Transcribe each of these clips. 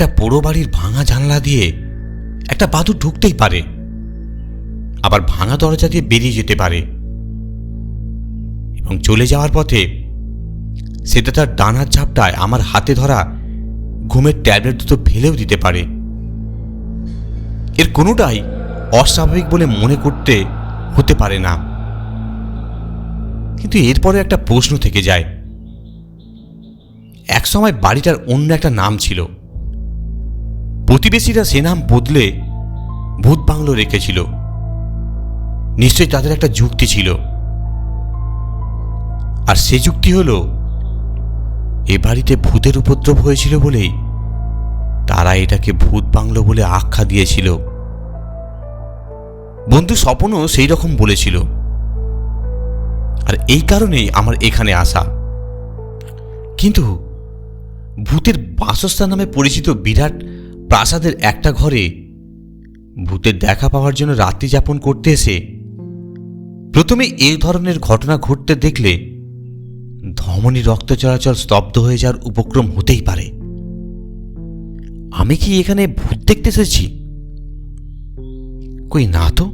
একটা পোড়ো বাড়ির ভাঙা জানলা দিয়ে একটা বাদুর ঢুকতেই পারে। আবার ভাঙা দরজা দিয়ে বেরিয়ে যেতে পারে। এবং চলে যাওয়ার পথে সেটা তার ডানার ঝাপটায় আমার হাতে ধরা ঘুমের ট্যাবলেট দুটো ফেলেও দিতে পারে। এর কোনোটাই অস্বাভাবিক বলে মনে করতে হতে পারে না। কিন্তু এরপরে একটা প্রশ্ন থেকে যায়। একসময় বাড়িটার অন্য একটা নাম ছিল। প্রতিবেশীরা সে নাম বদলে ভূত বাংলো রেখেছিল। নিশ্চয়ই তাদের একটা যুক্তি ছিল। আর সে যুক্তি হলো, এ বাড়িতে ভূতের উপদ্রব হয়েছিল বলেই তারা এটাকে ভূত বাংলো বলে আখ্যা দিয়েছিল। বন্ধু স্বপনও সেই রকম বলেছিল। আর এই কারণেই আমার এখানে আসা। কিন্তু ভূতের বাসস্থান নামে পরিচিত বিরাট প্রাসাদের একটা ঘরে ভূতের দেখা পাওয়ার জন্য রাত্রি যাপন করতে এসে প্রথমে এই ধরনের ঘটনা ঘটতে দেখলে ধমনী রক্ত চলাচল স্তব্ধ হয়ে যাওয়ার উপক্রম হতেই পারে। আমি কি এখানে ভূত দেখতে এসেছি? কই না তো।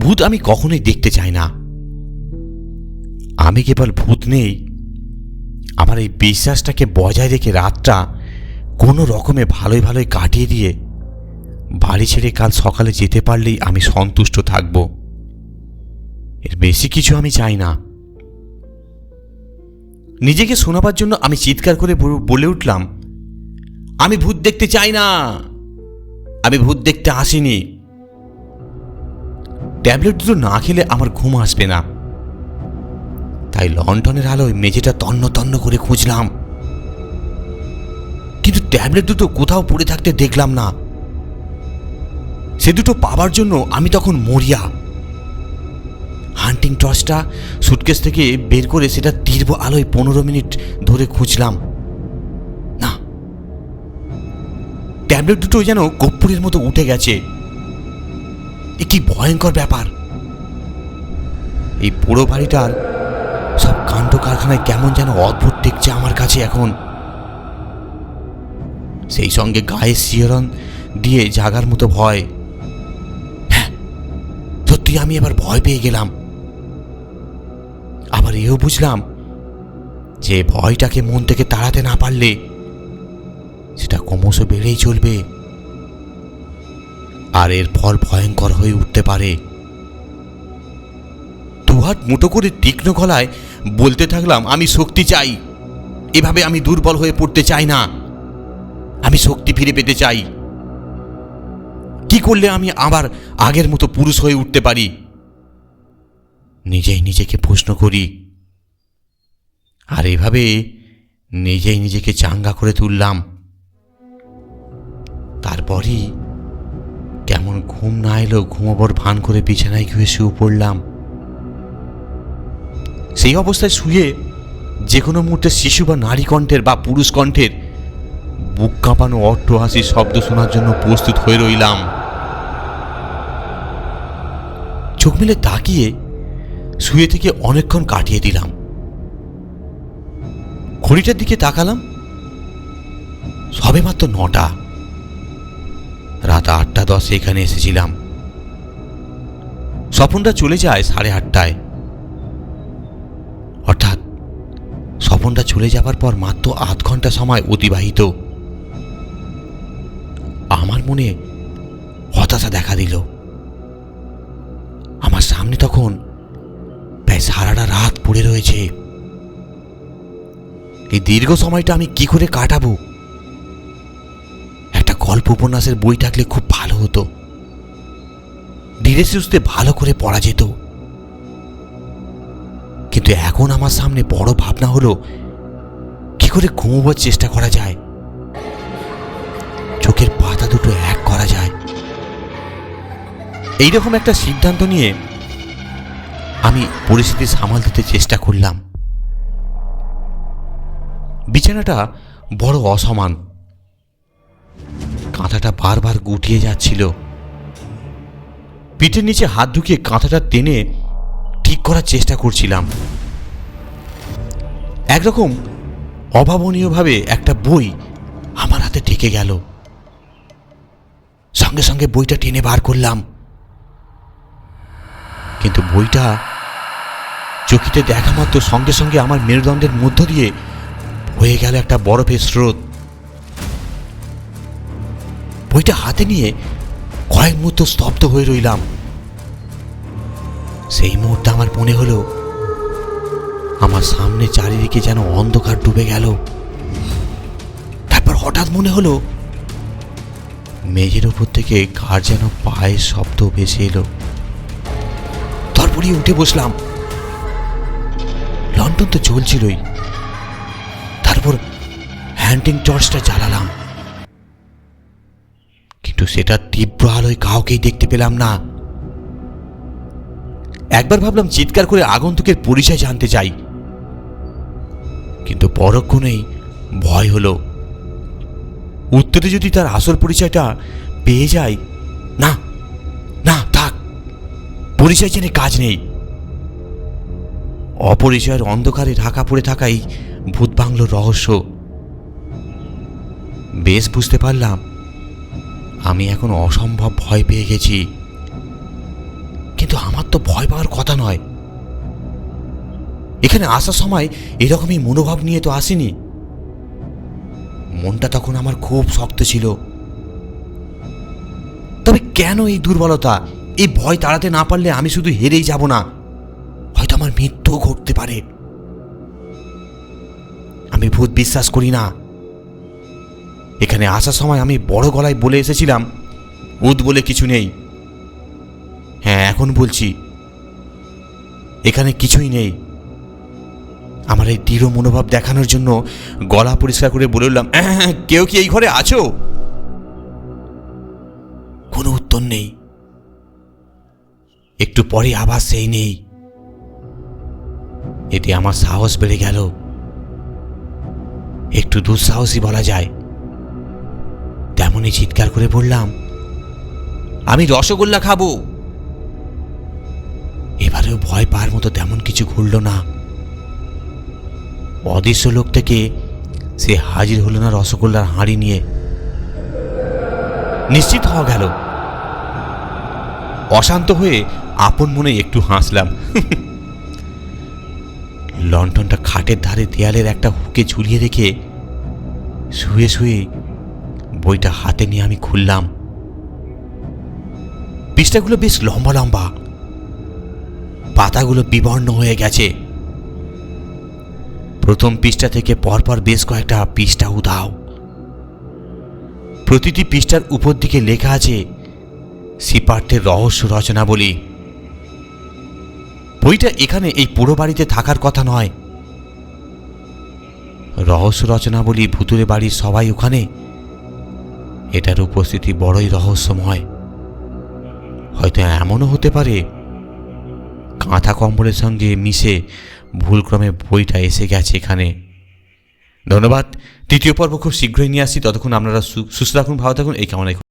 ভূত আমি কখনোই দেখতে চাই না। আমি কেবল ভূত নেই। আমার এই বিশ্বাসটাকে বজায় রেখে রাতটা কোনো রকমে ভালোই ভালোই কাটিয়ে দিয়ে বাড়ি ছেড়ে কাল সকালে যেতে পারলেই আমি সন্তুষ্ট থাকব। এর বেশি কিছু আমি চাই না। নিজেকে শোনাবার জন্য আমি চিৎকার করে বলে উঠলাম, আমি ভূত দেখতে চাই না। আমি ভূত দেখতে আসিনি। ট্যাবলেট দুটো না খেলে আমার ঘুম আসবে না। তাই লন্ঠনের আলোয় মেঝেটা তন্ন তন্ন করে খুঁজলাম। ট্যাবলেট দুটো কোথাও পড়ে থাকতে দেখলাম না। সে দুটো পাবার জন্য আমি তখন মরিয়া। হান্টিং টর্চটা সুটকেস থেকে বের করে সেটা তীব্র আলোয় পনেরো মিনিট ধরে খুঁজলাম। না। ট্যাবলেট দুটো যেন কপ্পুরের মতো উঠে গেছে। এ কি ভয়ঙ্কর ব্যাপার। এই পুরো বাড়িটার সব কাণ্ড কারখানায় কেমন যেন অদ্ভুত দেখছে আমার কাছে এখন। সেই সঙ্গে গায়ে শিহরণ দিয়ে জাগার মতো ভয়। হ্যাঁ সত্যি আমি এবার ভয় পেয়ে গেলাম। আবার এও বুঝলাম যে ভয়টাকে মন থেকে তাড়াতে না পারলে সেটা ক্রমশ বেড়েই চলবে। আর এর ফল ভয়ঙ্কর হয়ে উঠতে পারে। দুহাত মুঠো করে তীক্ষ্ণ গলায় বলতে থাকলাম, আমি শক্তি চাই। এভাবে আমি দুর্বল হয়ে পড়তে চাই না। আমি শক্তি ফিরে পেতে চাই। কি করলে আমি আবার আগের মতো পুরুষ হয়ে উঠতে পারি? নিজেই নিজেকে প্রশ্ন করি। আর এভাবে নিজেই নিজেকে চাঙ্গা করে তুললাম। তারপরই কেমন ঘুম না এলো, ঘুমাবার ভান করে বিছানায় ঘুয়ে শুয়ে পড়লাম। সেই অবস্থায় শুয়ে যে কোনো মুহূর্তে শিশু বা নারী কণ্ঠের বা পুরুষ কণ্ঠের বুক কাঁপানো অট্ট হাসির শব্দ শোনার জন্য প্রস্তুত হয়ে রইলাম। চোখ মিলে তাকিয়ে শুয়ে থেকে অনেকক্ষণ কাটিয়ে দিলাম। ঘড়িটার দিকে তাকালাম। সবে মাত্র নটা। রাত আটটা দশ এখানে এসেছিলাম। স্বপনটা চলে যায় সাড়ে আটটায়। অর্থাৎ স্বপনটা চলে যাবার পর মাত্র আধ ঘণ্টা সময় অতিবাহিত। আমার মনে হতাশা দেখা দিল। আমার সামনে তখন প্রায় সারাটা রাত পড়ে রয়েছে। এই দীর্ঘ সময়টা আমি কি করে কাটাবো? একটা গল্প উপন্যাসের বই থাকলে খুব ভালো হতো। ধীরে সুস্থে ভালো করে পড়া যেত। কিন্তু এখন আমার সামনে বড় ভাবনা হলো, কি করে ঘুমোবার চেষ্টা করা যায়? এইরকম একটা সিদ্ধান্ত নিয়ে আমি পরিস্থিতি সামাল দিতে চেষ্টা করলাম। বিছানাটা বড় অসমান। কাঁথাটা বারবার গুটিয়ে যাচ্ছিল। পিঠের নিচে হাত ঢুকিয়ে কাঁথাটা টেনে ঠিক করার চেষ্টা করছিলাম। একরকম অভাবনীয়ভাবে একটা বই দিকে গেল। সঙ্গে সঙ্গে বইটা টেনে বার করলাম। কিন্তু বইটা চকিতে দেখা মাত্র সঙ্গে সঙ্গে আমার মেরুদণ্ডের মধ্য দিয়ে হয়ে গেল একটা বরফের স্রোত। বইটা হাতে নিয়ে কয়েক মুহূর্ত স্তব্ধ হয়ে রইলাম। সেই মুহূর্তে আমার মনে হলো, আমার সামনে চারিদিকে যেন অন্ধকার ডুবে গেল। তারপর হঠাৎ মনে হলো, মেঝের উপর থেকে কার যেন পায়ের শব্দ ভেসে এলো। তারপরই উঠে বসলাম। লন্ডন তো চলছিলই। তারপর হ্যান্ডিং টর্চটা জ্বালালাম। কিন্তু সেটা তীব্র আলোয় কাউকেই দেখতে পেলাম না। একবার ভাবলাম চিৎকার করে আগন্তুকের পরিচয় জানতে চাই। কিন্তু পরক্ষণেই ভয় হলো। উত্তরে যদি তার আসল পরিচয়টা পেয়ে যায় পরিচয় জেনে কাজ নেই। অপরিচয়ের অন্ধকারে ঢাকা পড়ে থাকাই ভূত বাংলোর রহস্য। বেশ বুঝতে পারলাম, আমি এখন অসম্ভব ভয় পেয়ে গেছি। কিন্তু আমার তো ভয় পাওয়ার কথা নয়। এখানে আসার সময় এরকমই মনোভাব নিয়ে তো আসিনি। মনটা তখন আমার খুব শক্ত ছিল। তবে কেন এই দুর্বলতা? এই ভয় তাড়াতে না পারলে আমি শুধু হেরেই যাব না। হয়তো আমার মৃত্যুও ঘটতে পারে। আমি ভূত বিশ্বাস করি না। এখানে আসার সময় আমি বড় গলায় বলে এসেছিলাম ভূত বলে কিছু নেই। হ্যাঁ এখন বলছি। এখানে কিছুই নেই। আমার এই দৃঢ় মনোভাব দেখানোর জন্য গলা পরিষ্কার করে বলে উঠলাম "আহ, কেউ কি এই ঘরে আছো? কোনো উত্তর নেই। একটু পরে আবার সেই নেই। এতে আমার সাহস বেড়ে গেল। একটু দুঃসাহসী বলা যায়। তেমনই চিৎকার করে বললাম, আমি রসগোল্লা খাব। এবারেও ভয় পাওয়ার মতো তেমন কিছু ঘুরল না। অদৃশ্য লোক থেকে সে হাজির হলো না রসগোল্লার হাঁড়ি নিয়ে। নিশ্চিত হওয়া গেল। অশান্ত হয়ে আপন মনে একটু হাসলাম। লন্ঠনটা খাটের ধারে দেয়ালের একটা হুকে ঝুলিয়ে রেখে শুয়ে শুয়ে বইটা হাতে নিয়ে আমি খুললাম। পৃষ্ঠাগুলো বেশ লম্বা লম্বা। পাতাগুলো বিবর্ণ হয়ে গেছে। প্রথম পৃষ্ঠা থেকে পরপর বেশ কয়েকটা পৃষ্ঠা উধাও। প্রতিটি পৃষ্ঠার উপর দিকে লেখা আছে সিপার্থের রহস্য রচনা বলি বইটা এখানে এই পুরো বাড়িতে থাকার কথা নয়। রহস্য রচনা বলি ভুতুরে বাড়ির সবাই ওখানে। এটার উপস্থিতি বড়ই রহস্যময়। হয়তো এমনও হতে পারে, কাঁথা কম্বলের সঙ্গে মিশে ভুলক্রমে বইটা এসে গেছে এখানে। ধন্যবাদ, তৃতীয় পর্ব খুব শীঘ্রই নিয়ে আসি, ততক্ষণ আপনারা সুস্থ থাকুন, ভালো থাকুন, এই কামনায়।